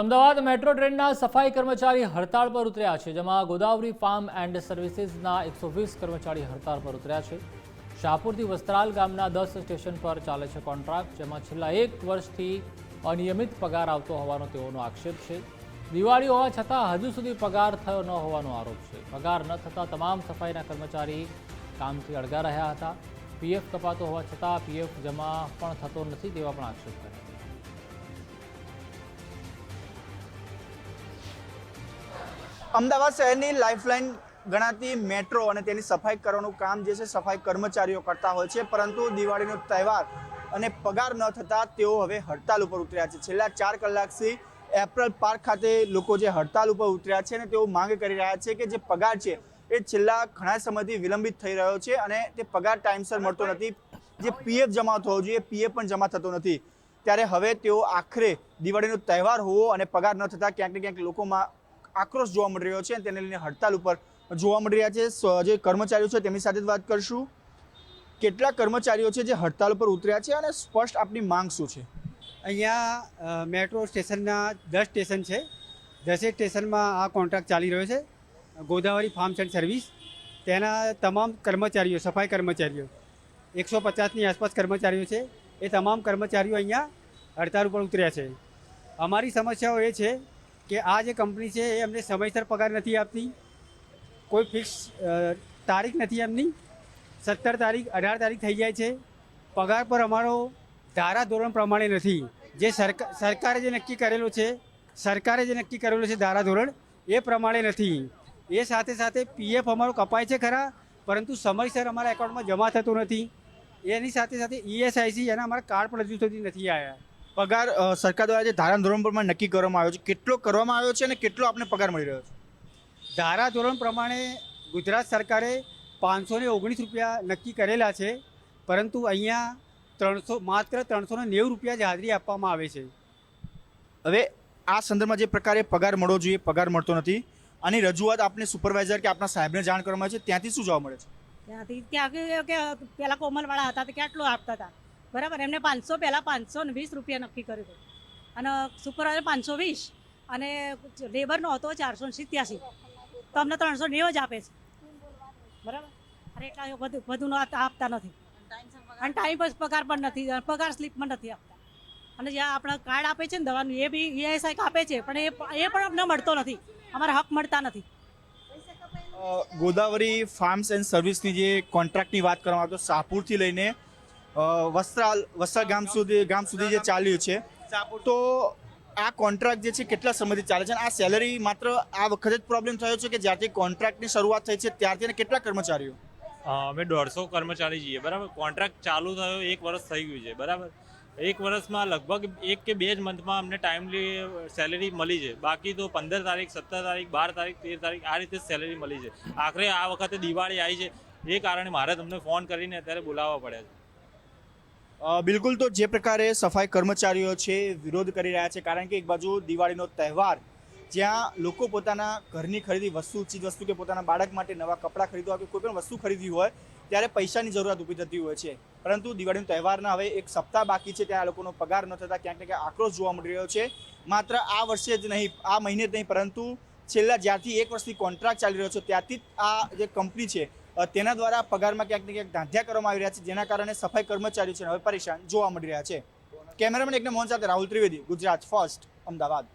Ahmedabad metro ટ્રેનના સફાઈ કર્મચારી હડતાળ પર ઉતર્યા છે, જેમાં ગોદાવરી ફાર્મ એન્ડ સર્વિસીસના એકસો વીસ કર્મચારી હડતાળ પર ઉતર્યા છે. શાહપુરથી વસ્ત્રાલ ગામના દસ સ્ટેશન પર ચાલે છે કોન્ટ્રાક્ટ, જેમાં છેલ્લા એક વર્ષથી અનિયમિત પગાર આવતો હોવાનો તેઓનો આક્ષેપ છે. દિવાળી હોવા છતાં હજુ સુધી પગાર થયો ન હોવાનો આરોપ છે. પગાર ન થતાં તમામ સફાઈના કર્મચારી કામથી અળગા રહ્યા હતા. પીએફ કપાતો હોવા છતાં પીએફ જમા પણ થતો નથી તેવા પણ આક્ષેપ કર્યા અમદાવાદ શહેરની લાઇફલાઇન ગણાતી મેટ્રો અને તેની સફાઈ કરવાનું કામ જે છે, સફાઈ કર્મચારીઓ કરતા હોય છે. પરંતુ દિવાળીનો તહેવાર અને પગાર ન થતાં તેઓ હવે હડતાલ ઉપર ઉતર્યા છે. છેલ્લા ચાર કલાકથી એપ્રલ પાર્ક ખાતે લોકો જે હડતાલ ઉપર ઉતર્યા છે અને તેઓ માંગ કરી રહ્યા છે કે જે પગાર છે એ છેલ્લા ઘણા સમયથી વિલંબિત થઈ રહ્યો છે અને તે પગાર ટાઈમસર મળતો નથી. જે પીએફ જમા થવો જોઈએ પીએફ પણ જમા થતો નથી. ત્યારે હવે તેઓ આખરે દિવાળીનો તહેવાર હોવો અને પગાર ન થતાં ક્યાંક ને ક્યાંક લોકોમાં આક્રોશ જોવા મળી રહ્યો છે તેને લઈને હડતાલ ઉપર જોવા મળી રહ્યા છે. જે કર્મચારીઓ છે તેમની સાથે જ વાત કરશું. કેટલા કર્મચારીઓ છે જે હડતાલ ઉપર ઉતર્યા છે અને સ્પષ્ટ આપની માંગ શું છે? અહીંયા મેટ્રો સ્ટેશનના દસ સ્ટેશન છે. દસેક સ્ટેશનમાં આ કોન્ટ્રાક્ટ ચાલી રહ્યો છે. Godavari farms and service. તેના તમામ કર્મચારીઓ, સફાઈ કર્મચારીઓ, એકસો પચાસની આસપાસ કર્મચારીઓ છે, એ તમામ કર્મચારીઓ અહીંયા હડતાળ ઉપર ઉતર્યા છે. અમારી સમસ્યાઓ એ છે કે આ જે કંપની છે એ અમને સમયસર પગાર નથી આપતી. કોઈ ફિક્સ તારીખ નથી એમની. સત્તર તારીખ, અઢાર તારીખ થઈ જાય છે. પગાર પર અમારો ધારા ધોરણ પ્રમાણે નથી. જે સરકાર સરકારે જે નક્કી કરેલું છે, સરકારે જે નક્કી કરેલું છે ધારા ધોરણ, એ પ્રમાણે નથી. એ સાથે સાથે પીએફ અમારો કપાય છે ખરા, પરંતુ સમયસર અમારા એકાઉન્ટમાં જમા થતું નથી. એની સાથે સાથે ઈએસઆઈસી એના અમારા કાર્ડ પણ હજુ સુધી નથી આવ્યા પગાર સરકાર દ્વારા જે ધારા ધોરણ પ્રમાણે નક્કી કરવામાં આવ્યો છે કેટલો કરવામાં આવ્યો છે અને કેટલો આપણે પગાર મળી રહ્યો છે? ધારા ધોરણ પ્રમાણે ગુજરાત સરકારે પાંચસો ને ઓગણીસ રૂપિયા નક્કી કરેલા છે પરંતુ અહીંયા ત્રણસો માત્ર ત્રણસો ને નેવું રૂપિયા જ હાજરી આપવામાં આવે છે. હવે આ સંદર્ભમાં જે પ્રકારે પગાર મળવો જોઈએ પગાર મળતો નથી આની રજૂઆત આપને સુપરવાઇઝર કે આપના સાહેબને જાણ કરવામાં આવે છે ત્યાંથી શું જોવા મળે છે? ત્યાંથી ત્યાં કે કે પેલા કોમલવાળા હતા તો કેટલું આપતા હતા? બરાબર, એમને પાંચસો પહેલાં પાંચસો ને વીસ રૂપિયા નક્કી કર્યું હતું. અને સુપરવાઇઝર પાંચસો વીસ અને લેબરનો હતો ચારસો સિત્યાસી. તો અમને ત્રણસો નેવ જ આપે છે. બરાબર? અરે કાંઈ બધું બધું આપતા નથી. અને ટાઈમ પર પગાર પણ નથી પગાર સ્લીપ પણ નથી આપતા. અને જ્યાં આપણા કાર્ડ આપે છે ને દવાનું, એ બી ઈએસઆઈ આપે છે, પણ એ એ પણ અમને મળતો નથી. અમારા હક મળતા નથી. ગોદાવરી ફાર્મ્સ એન્ડ સર્વિસની જે કોન્ટ્રાક્ટની વાત કરવામાં આવે તો લઈને વસ્ત્રાલ વસ્ત્રાલ ગામ સુધી ગામ સુધી જે ચાલ્યું છે, તો આ કોન્ટ્રાક્ટ જે છે કેટલા સમયથી ચાલે છે? અને આ સેલરી માત્ર આ વખતે જ પ્રોબ્લેમ થયો છે કે જ્યારથી કોન્ટ્રાક્ટની શરૂઆત થઈ છે, ત્યારથી કેટલા કર્મચારીઓ? અમે દોઢસો કર્મચારી છીએ, બરાબર? કોન્ટ્રાક્ટ ચાલુ થયો, એક વર્ષ થઈ ગયું છે, બરાબર? એક વર્ષમાં લગભગ એક કે બે જ મંથમાં અમને ટાઈમલી સેલેરી મળી છે. બાકી તો પંદર તારીખ, સત્તર તારીખ, બાર તારીખ, તેર તારીખ આ રીતે સેલેરી મળી છે. આખરે આ વખતે દિવાળી આવી છે. એ કારણે મારે તમને ફોન કરીને અત્યારે બોલાવવા પડ્યા છે. બિલકુલ તો જે પ્રકારે સફાઈ કર્મચારીઓ છે, વિરોધ કરી રહ્યા છે, કારણ કે એક બાજુ દિવાળીનો તહેવાર, જ્યાં લોકો પોતાના ઘરની ખરીદી વસ્તુ ચીજ વસ્તુ કે પોતાના બાળક માટે નવા કપડાં ખરીદવા કે કોઈ પણ વસ્તુ ખરીદવી હોય, ત્યારે પૈસાની જરૂરિયાત ઊભી થતી હોય છે. પરંતુ દિવાળીનો તહેવારના હવે એક સપ્તાહ બાકી છે, ત્યાં લોકોનો પગાર ન થતાં ક્યાંક ક્યાંક આક્રોશ જોવા મળી રહ્યો છે. માત્ર આ વર્ષે જ નહીં, આ મહિને જ નહીં, પરંતુ છેલ્લા જ્યારથી એક વર્ષથી કોન્ટ્રાક્ટ ચાલી રહ્યો છે, ત્યારથી આ જે કંપની છે તેના દ્વારા પગારમાં ક્યાંક ને ક્યાંક ધાંધ્યા કરવામાં આવી રહ્યા છે, જેના કારણે સફાઈ કર્મચારીઓ છે હવે પરેશાન, જોવા મળી રહ્યા છે. કેમેરામેન એકને મોહન સાથે રાહુલ ત્રિવેદી, ગુજરાત ફર્સ્ટ, અમદાવાદ.